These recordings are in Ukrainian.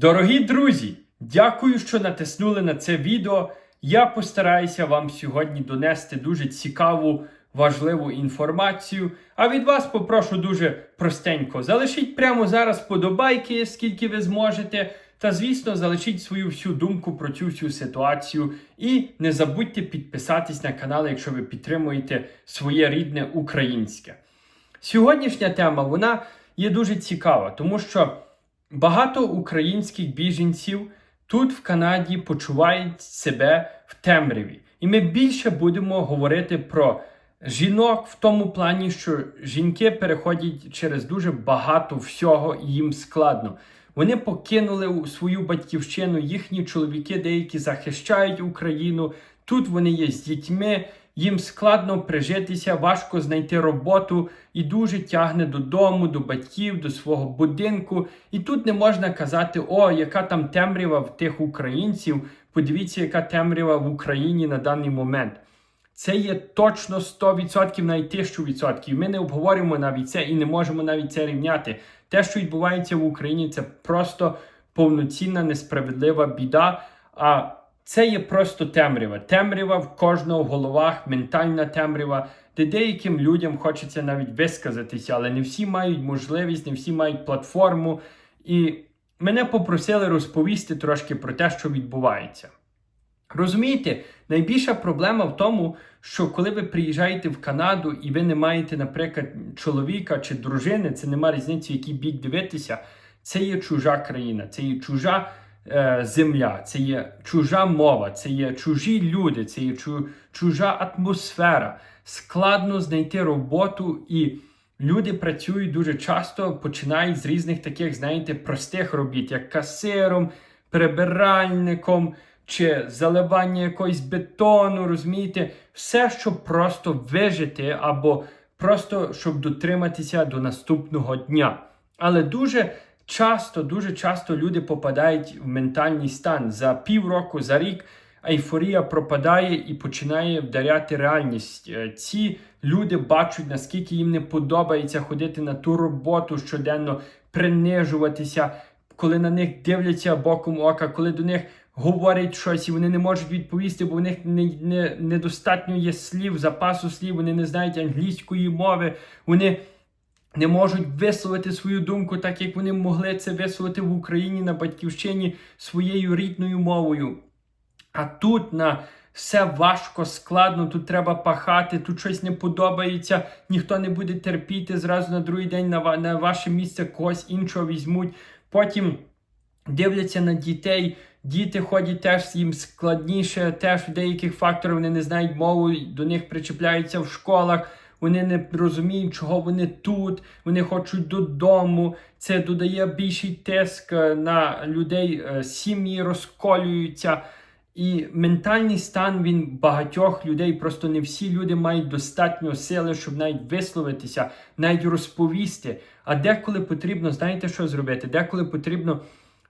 Дорогі друзі, дякую, що натиснули на це відео. Я постараюся вам сьогодні донести дуже цікаву, важливу інформацію. А від вас попрошу дуже простенько. Залишіть прямо зараз подобайки, скільки ви зможете. Та, звісно, залишіть свою всю думку про цю всю ситуацію. І не забудьте підписатись на канал, якщо ви підтримуєте своє рідне українське. Сьогоднішня тема вона є дуже цікава, тому що багато українських біженців тут в Канаді почувають себе в темряві. І ми більше будемо говорити про жінок в тому плані, що жінки переходять через дуже багато всього і їм складно. Вони покинули свою батьківщину, їхні чоловіки деякі захищають Україну. Тут вони є з дітьми, їм складно прижитися, важко знайти роботу і дуже тягне додому, до батьків, до свого будинку. І тут не можна казати, о, яка там темрява в тих українців. Подивіться, яка темрява в Україні на даний момент. Це є точно 100%, навіть 1000%. Ми не обговорюємо навіть це і не можемо навіть це рівняти. Те, що відбувається в Україні, це просто повноцінна несправедлива біда. А це є просто темрява. Темрява в кожного в головах, ментальна темрява, де деяким людям хочеться навіть висказатися, але не всі мають можливість, не всі мають платформу. І мене попросили розповісти трошки про те, що відбувається. Розумієте, найбільша проблема в тому, що коли ви приїжджаєте в Канаду і ви не маєте, наприклад, чоловіка чи дружини, це нема різниці, який бік дивитися, це є чужа країна, це є чужа земля, це є чужа мова, це є чужі люди, це є чужа атмосфера. Складно знайти роботу і. Люди працюють дуже часто, починають з різних таких, знаєте, простих робіт, як касиром, прибиральником чи заливання якогось бетону, розумієте, все, щоб просто вижити або просто щоб дотриматися до наступного дня. Але дуже часто, дуже часто люди попадають в ментальний стан за півроку, за рік. Ейфорія пропадає і починає вдаряти реальність. Е, Ці люди бачать, наскільки їм не подобається ходити на ту роботу щоденно, принижуватися, коли на них дивляться боком ока, коли до них говорять щось і вони не можуть відповісти, бо в них не, не, недостатньо є слів, запасу слів, вони не знають англійської мови, вони не можуть висловити свою думку, так як вони могли це висловити в Україні на батьківщині своєю рідною мовою. А тут на все важко, складно, тут треба пахати, тут щось не подобається, ніхто не буде терпіти, зразу на другий день на, на ваше місце когось іншого візьмуть. Потім дивляться на дітей. Діти ходять теж їм складніше, теж в деяких факторів вони не знають мову, до них причепляються в школах, вони не розуміють, чого вони тут, вони хочуть додому. Це додає більший тиск е, на людей, е, сім'ї розколюються. І ментальний стан він багатьох людей, просто не всі люди мають достатньо сили, щоб навіть висловитися, навіть розповісти. А деколи потрібно, знаєте, що зробити? Деколи потрібно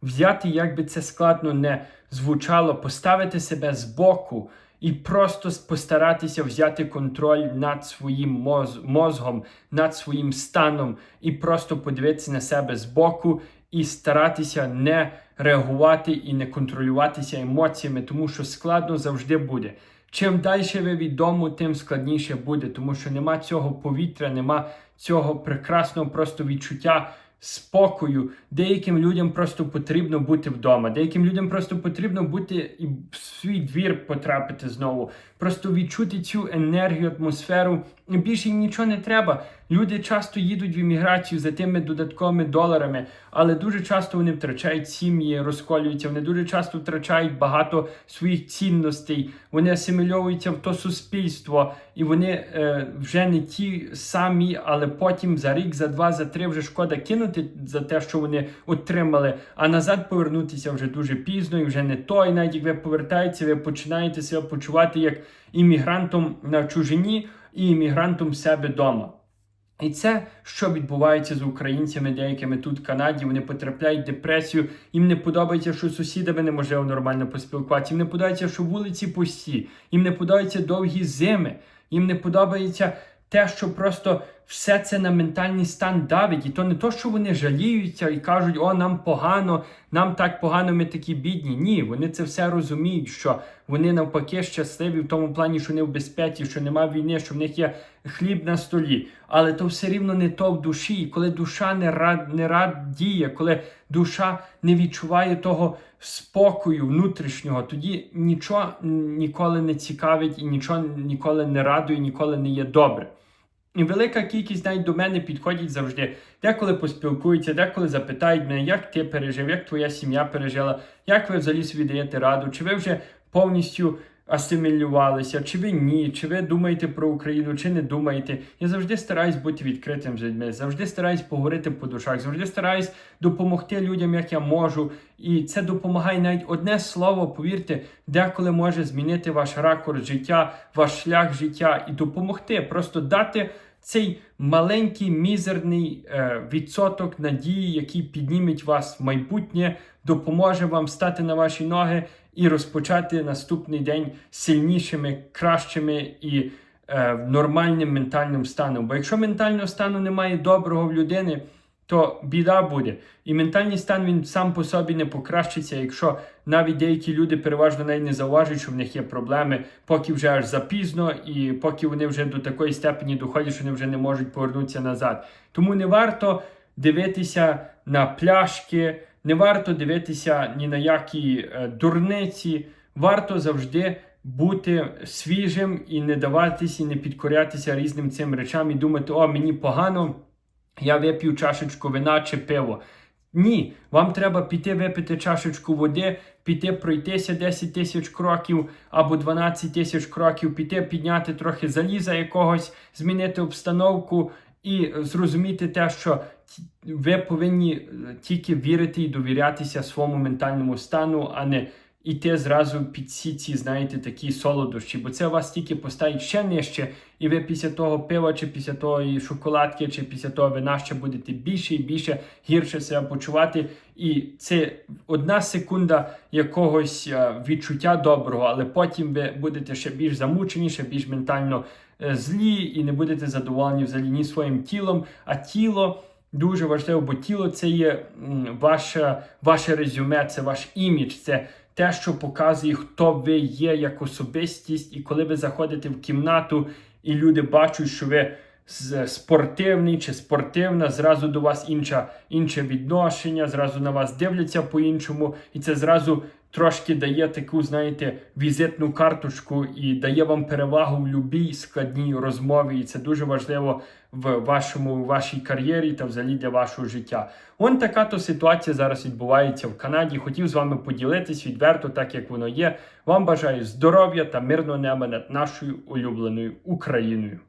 взяти, як би це складно не звучало, поставити себе збоку і просто постаратися взяти контроль над своїм моз мозгом, над своїм станом, і просто подивитися на себе збоку і старатися не реагувати і не контролюватися емоціями, тому що складно завжди буде. Чим далі ви від дому, тим складніше буде, тому що нема цього повітря, нема цього прекрасного просто відчуття спокою. Деяким людям просто потрібно бути вдома. Деяким людям просто потрібно бути і в свій двір потрапити знову. Просто відчути цю енергію, атмосферу. Більше їм нічого не треба. Люди часто їдуть в імміграцію за тими додатковими доларами, але дуже часто вони втрачають сім'ї, розколюються. Вони дуже часто втрачають багато своїх цінностей. Вони асимільовуються в то суспільство, і вони е, вже не ті самі, але потім за рік, за два, за три вже шкода кинути за те, що вони отримали. А назад повернутися вже дуже пізно і вже не той. Навіть як ви повертаєтеся, ви починаєте себе почувати як іммігрантом на чужині і іммігрантом себе вдома. І це, що відбувається з українцями, деякими тут в Канаді, вони потрапляють в депресію, їм не подобається, що з сусідами неможливо нормально поспілкуватися, їм не подобається, що вулиці пусті, їм не подобаються довгі зими, їм не подобається те, що просто все це на ментальний стан давить. І то не то, що вони жаліються і кажуть, о, нам погано, нам так погано, ми такі бідні. Ні, вони це все розуміють, що вони навпаки щасливі в тому плані, що вони в безпеці, що немає війни, що в них є хліб на столі. Але то все рівно не то в душі. І коли душа не рад, не радіє, коли душа не відчуває того спокою внутрішнього, тоді нічого ніколи не цікавить і нічого ніколи не радує, ніколи не є добре. І велика кількість навіть до мене підходять завжди. Деколи поспілкуються, деколи запитають мене, як ти пережив, як твоя сім'я пережила, як ви взагалі собі даєте раду, чи ви вже повністю асимілювалися, чи ви ні, чи ви думаєте про Україну, чи не думаєте. Я завжди стараюсь бути відкритим з людьми, завжди стараюсь поговорити по душах, завжди стараюсь допомогти людям, як я можу. І це допомагає навіть одне слово, повірте, деколи може змінити ваш ракурс життя, ваш шлях життя і допомогти, просто дати. Цей маленький мізерний е, відсоток надії, який підніметь вас в майбутнє, допоможе вам стати на ваші ноги і розпочати наступний день сильнішими, кращими і е, нормальним ментальним станом. Бо якщо ментального стану немає доброго в людини, то біда буде. І ментальний стан він сам по собі не покращиться, якщо навіть деякі люди переважно навіть не зауважують, що в них є проблеми, поки вже аж запізно, і поки вони вже до такої степені доходять, що вони вже не можуть повернутися назад. Тому не варто дивитися на пляшки, не варто дивитися ні на які е, дурниці. Варто завжди бути свіжим і не даватися, і не підкорятися різним цим речам і думати, о, мені погано я вип'ю чашечку вина чи пиво. Ні, вам треба піти випити чашечку води, піти пройтися 10 тисяч кроків або 12 тисяч кроків, піти підняти трохи заліза якогось, змінити обстановку і зрозуміти те, що ви повинні тільки вірити і довірятися своєму ментальному стану, а не іти зразу під всі ці, знаєте, такі солодощі, бо це вас тільки поставить ще нижче, і ви після того пива, чи після того шоколадки, чи після того вина ще будете більше і більше гірше себе почувати. І це одна секунда якогось відчуття доброго, але потім ви будете ще більш замучені, ще більш ментально е, злі, і не будете задоволені взагалі ні своїм тілом, а тіло. Дуже важливо, бо тіло це є ваше, ваше резюме, це ваш імідж, це те, що показує, хто ви є як особистість, і коли ви заходите в кімнату, і люди бачать, що ви спортивний чи спортивна, зразу до вас інша, інше відношення, зразу на вас дивляться по-іншому, і це зразу трошки дає таку, знаєте, візитну карточку і дає вам перевагу в будь-якій складній розмові. І це дуже важливо в вашому в вашій кар'єрі та взагалі для вашого життя. Он така то ситуація зараз відбувається в Канаді. Хотів з вами поділитись відверто, так як воно є. Вам бажаю здоров'я та мирного неба над нашою улюбленою Україною.